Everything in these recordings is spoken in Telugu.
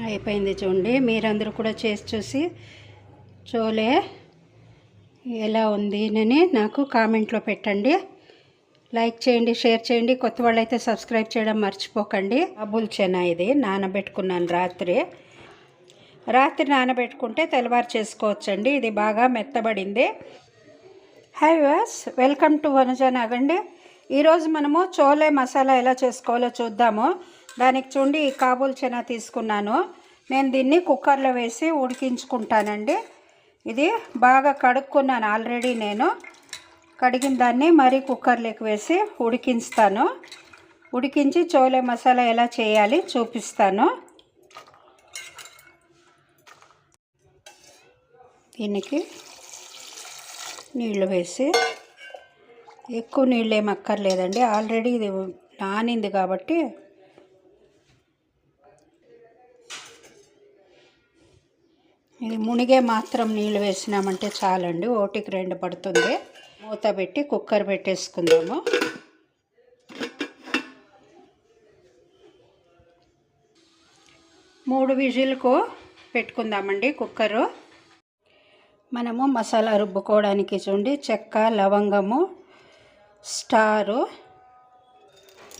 అయిపోయింది చూడండి. మీరందరూ కూడా చేసి చూసి చోలే ఎలా ఉంది అని నాకు కామెంట్లో పెట్టండి. లైక్ చేయండి షేర్ చేయండి. కొత్త వాళ్ళైతే సబ్స్క్రైబ్ చేయడం మర్చిపోకండి. అబుల్ చెనా ఇది నానబెట్టుకున్నాను రాత్రి. రాత్రి నానబెట్టుకుంటే తెల్లవారు చేసుకోవచ్చండి. ఇది బాగా మెత్తబడింది. హై వాస్ వెల్కమ్ టు వనజనాగండి ఈరోజు మనము చోలే మసాలా ఎలా చేసుకోవాలో చూద్దాము. దానికి చూడండి ఈ కాబూల్ చెనా తీసుకున్నాను. నేను దీన్ని కుక్కర్లో వేసి ఉడికించుకుంటానండి. ఇది బాగా కడుక్కున్నాను ఆల్రెడీ నేను. కడిగిన దాన్ని మరీ కుక్కర్లోకి వేసి ఉడికిస్తాను ఉడికించి చోలే మసాలా ఎలా చేయాలి చూపిస్తాను. దీనికి నీళ్ళు వేసి ఎక్కువ నీళ్ళు ఏం అక్కర్లేదండి. ఆల్రెడీ ఇది నానింది కాబట్టి ఇది మునిగే మాత్రం నీళ్ళు వేసినామంటే చాలండి. ఓటికి రెండు పడుతుంది. మూత పెట్టి కుక్కర్ పెట్టేసుకుందాము. మూడు విజిల్కు పెట్టుకుందామండి కుక్కరు. మనము మసాలా రుబ్బుకోవడానికి చూడండి. చెక్క లవంగము స్టారు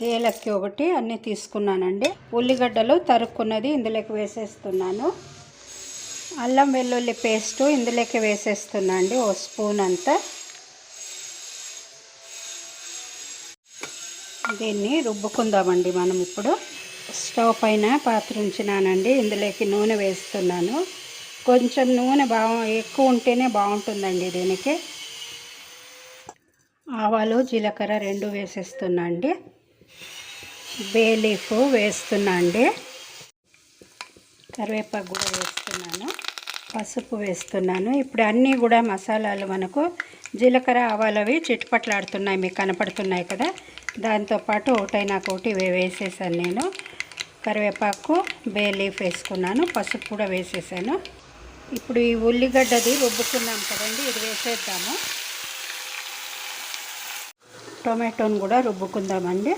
ఏలక్కి ఒకటి అన్నీ తీసుకున్నానండి. ఉల్లిగడ్డలు తరుక్కున్నది ఇందులోకి వేసేస్తున్నాను. అల్లం వెల్లుల్లి పేస్టు ఇందులోకి వేసేస్తున్నా అండి. ఓ స్పూన్ అంతా. దీన్ని రుబ్బుకుందామండి మనం ఇప్పుడు. స్టవ్ పైన పాత్ర ఉంచినానండి. ఇందులోకి నూనె వేస్తున్నాను. కొంచెం నూనె బాగా ఎక్కువ ఉంటేనే బాగుంటుందండి దీనికి. ఆవాలు జీలకర్ర రెండు వేసేస్తున్నా అండి. బే లీఫ్ వేస్తున్నా అండి. కరివేపాకు కూడా వేస్తున్నాను. పసుపు వేస్తున్నాను. ఇప్పుడు అన్నీ కూడా మసాలాలు మనకు జీలకర్ర ఆవాలవి చిట్పట్లాడుతున్నాయి. మీకు కనపడుతున్నాయి కదా. దాంతోపాటు ఒకటైనా ఒకటి వేసేసాను నేను. కరివేపాకు బే లీఫ్ వేసుకున్నాను. పసుపు కూడా వేసేసాను. ఇప్పుడు ఈ ఉల్లిగడ్డది రుబ్బుకున్నాం కదండి. ఇది వేసేద్దాము. టొమాటోని కూడా రుబ్బుకుందామండి.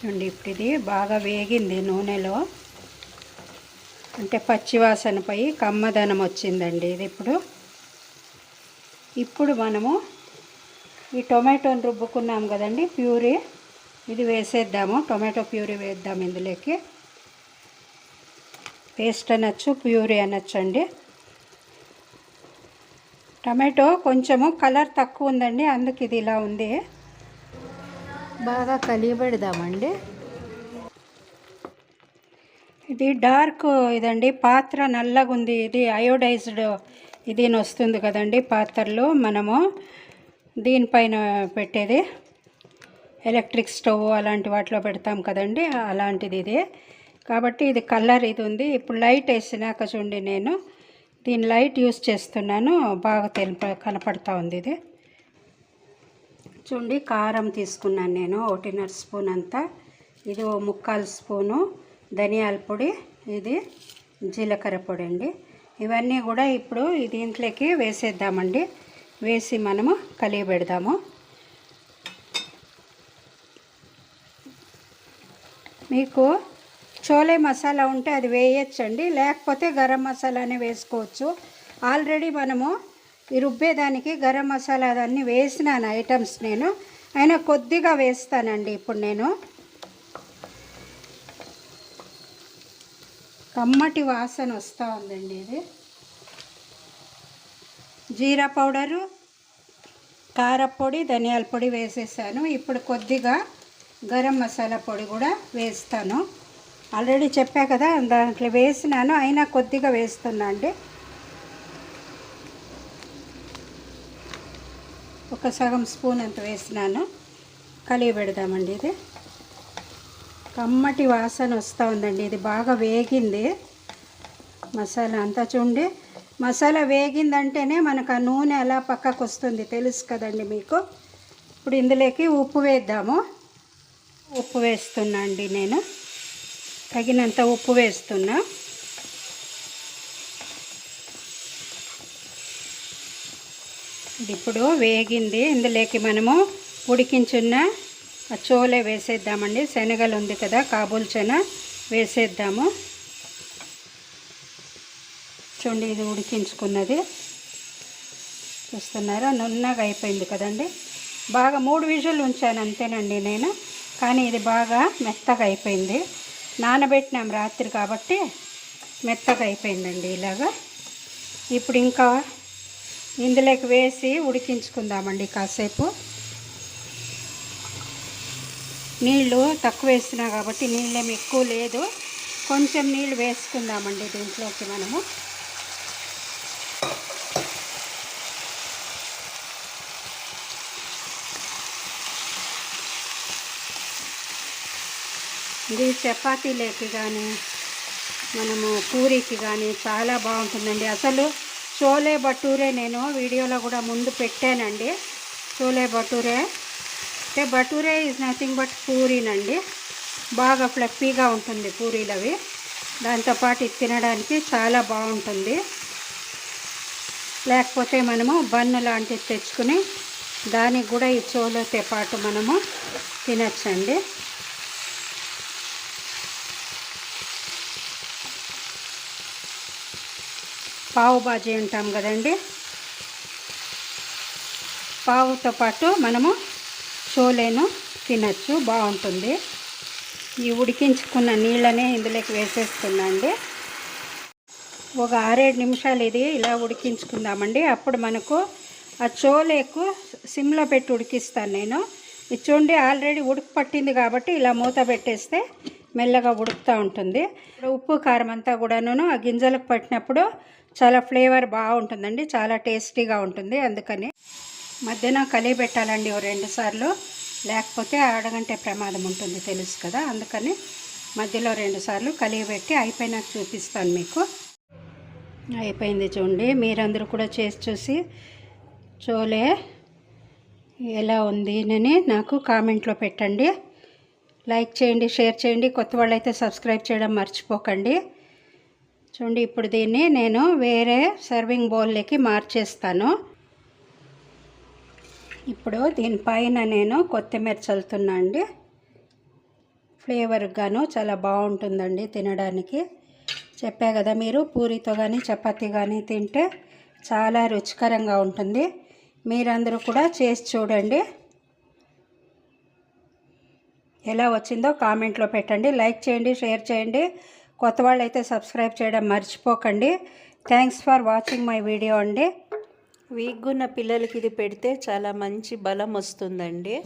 చూడండి ఇప్పుడు ఇది బాగా వేగింది నూనెలో. అంటే పచ్చివాసనపై కమ్మదనం వచ్చిందండి ఇది ఇప్పుడు. ఇప్పుడు మనము ఈ టొమాటోని రుబ్బుకున్నాం కదండి ప్యూరీ. ఇది వేసేద్దాము టొమాటో ప్యూరీ వేద్దాం ఇందులోకి. పేస్ట్ అనొచ్చు ప్యూరీ అనొచ్చు అండి. టమాటో కొంచెము కలర్ తక్కువ ఉందండి అందుకు ఇది ఇలా ఉంది. బాగా కలియబెడదామండి. ఇది డార్క్ ఇదండి పాత్ర నల్లగా ఉంది ఇది అయోడైజ్డ్ ఇది వస్తుంది కదండి పాత్రలు మనము. దీనిపైన పెట్టేది ఎలక్ట్రిక్ స్టవ్ అలాంటి వాటిలో పెడతాం కదండి అలాంటిది ఇది. కాబట్టి ఇది కలర్ ఇది ఉంది. ఇప్పుడు లైట్ వేసినాక చూడండి నేను దీని లైట్ యూస్ చేస్తున్నాను బాగా తెలిప కనపడతా ఉంది ఇది. చూడండి కారం తీసుకున్నాను నేను ఒకటిన్నర స్పూన్ అంతా. ఇది ఓ ముక్కాలు స్పూను ధనియాల పొడి ఇది జీలకర్ర పొడి అండి. ఇవన్నీ కూడా ఇప్పుడు దీంట్లోకి వేసేద్దామండి. వేసి మనము కలిగి పెడదాము. మీకు చోలే మసాలా ఉంటే అది వేయచ్చండి. లేకపోతే గరం మసాలానే వేసుకోవచ్చు. ఆల్రెడీ మనము ఈ రుబ్బేదానికి గరం మసాలా అన్నీ వేసినాను ఐటమ్స్ నేను. అయినా కొద్దిగా వేస్తానండి ఇప్పుడు నేను. కమ్మటి వాసన వస్తూ ఉందండి ఇది. జీరా పౌడరు కారపొడి ధనియాల పొడి వేసేసాను. ఇప్పుడు కొద్దిగా గరం మసాలా పొడి కూడా వేస్తాను. ఆల్రెడీ చెప్పా కదా దాంట్లో వేసినాను అయినా కొద్దిగా వేస్తున్నా అండి. ఒక సగం స్పూన్ అంత వేసినాను. కలిగి పెడదామండి ఇది. కమ్మటి వాసన వస్తూ ఉందండి. ఇది బాగా వేగింది. మసాలా అంతా చూడండి. మసాలా వేగిందంటేనే మనకు ఆ నూనె అలా పక్కకు వస్తుంది. తెలుసు కదండి మీకు. ఇప్పుడు ఇందులోకి ఉప్పు వేద్దాము. ఉప్పు వేస్తున్నా అండి నేను. తగినంత ఉప్పు వేస్తున్నా. ఇప్పుడు వేగింది. ఇందులోకి మనము ఉడికించున్న చోలే వేసేద్దామండి. శనగలు ఉంది కదా కాబూల్ చెన వేసేద్దాము. చూడండి ఇది ఉడికించుకున్నది. చూస్తున్నారా? నున్నగా అయిపోయింది కదండి. బాగా మూడు విజులు ఉంచాను అంతేనండి నేను. కానీ ఇది బాగా మెత్తగా అయిపోయింది. నానబెట్టినాం రాత్రి కాబట్టి మెత్తగా అయిపోయిందండి ఇలాగా. ఇప్పుడు ఇంకా ఇందులోకి వేసి ఉడికించుకుందామండి కాసేపు. నీళ్ళు తక్కువ వేస్తున్నా కాబట్టి నీళ్ళేమి ఎక్కువ లేదు. కొంచెం నీళ్ళు వేసుకుందామండి దీంట్లోకి మనము. ఇది చపాతీలోకి కానీ మనము పూరీకి కానీ చాలా బాగుంటుందండి. అసలు చోలే భటూరే నేను వీడియోలో కూడా ముందు పెట్టానండి. చోలే భటూరే అంటే భటూరే ఈజ్ నథింగ్ బట్ పూరీనండి. బాగా ఫ్లఫీగా ఉంటుంది పూరీలు అవి దాంతోపాటు ఇది తినడానికి చాలా బాగుంటుంది. లేకపోతే మనము బన్ను లాంటివి తెచ్చుకుని దానికి కూడా ఈ చోలతో పాటు మనము తినచ్చండి. పావు బాజీ అంటాం కదండి. పావుతో పాటు మనము చోలేను తినచ్చు బాగుంటుంది. ఈ ఉడికించుకున్న నీళ్ళనే ఇందులోకి వేసేస్తున్నా అండి ఒక ఆరేడు నిమిషాలు ఇది ఇలా ఉడికించుకుందామండి. అప్పుడు మనకు ఆ చోలేకు సిమ్లో పెట్టి ఉడికిస్తాను నేను. ఇది చూడండి ఆల్రెడీ ఉడుకు పట్టింది కాబట్టి ఇలా మూత పెట్టేస్తే మెల్లగా ఉడుకుతూ ఉంటుంది. ఉప్పు కారం అంతా కూడాను ఆ గింజలకు పట్టినప్పుడు చాలా ఫ్లేవర్ బాగుంటుందండి. చాలా టేస్టీగా ఉంటుంది. అందుకని మధ్యన కలిగి పెట్టాలండి ఓ రెండు సార్లు. లేకపోతే అడగంటే ప్రమాదం ఉంటుంది తెలుసు కదా. అందుకని మధ్యలో రెండు సార్లు కలిగి పెట్టి అయిపోయినాక చూపిస్తాను మీకు. అయిపోయింది చూడండి. మీరందరూ కూడా చేసి చూసి చోలే ఎలా ఉంది అని నాకు కామెంట్లో పెట్టండి. లైక్ చేయండి షేర్ చేయండి. కొత్త వాళ్ళైతే సబ్స్క్రైబ్ చేయడం మర్చిపోకండి. చూడండి ఇప్పుడు దీన్ని నేను వేరే సర్వింగ్ బౌల్లోకి మార్చేస్తాను. ఇప్పుడు దీనిపైన నేను కొత్తిమీర చల్లుతున్నా అండి. ఫ్లేవర్గాను చాలా బాగుంటుందండి తినడానికి. చెప్పా కదా మీరు పూరితో కానీ చపాతి కానీ తింటే చాలా రుచికరంగా ఉంటుంది. మీరందరూ కూడా చేసి చూడండి. ఎలా వచ్చిందో కామెంట్లో పెట్టండి. లైక్ చేయండి షేర్ చేయండి. కొత్త వాళ్ళు అయితే సబ్స్క్రైబ్ చేయడం మర్చిపోకండి. Thanks for watching my video అండి. వీక్గా ఉన్న పిల్లలకి ఇది పెడితే చాలా మంచి బలం వస్తుందండి.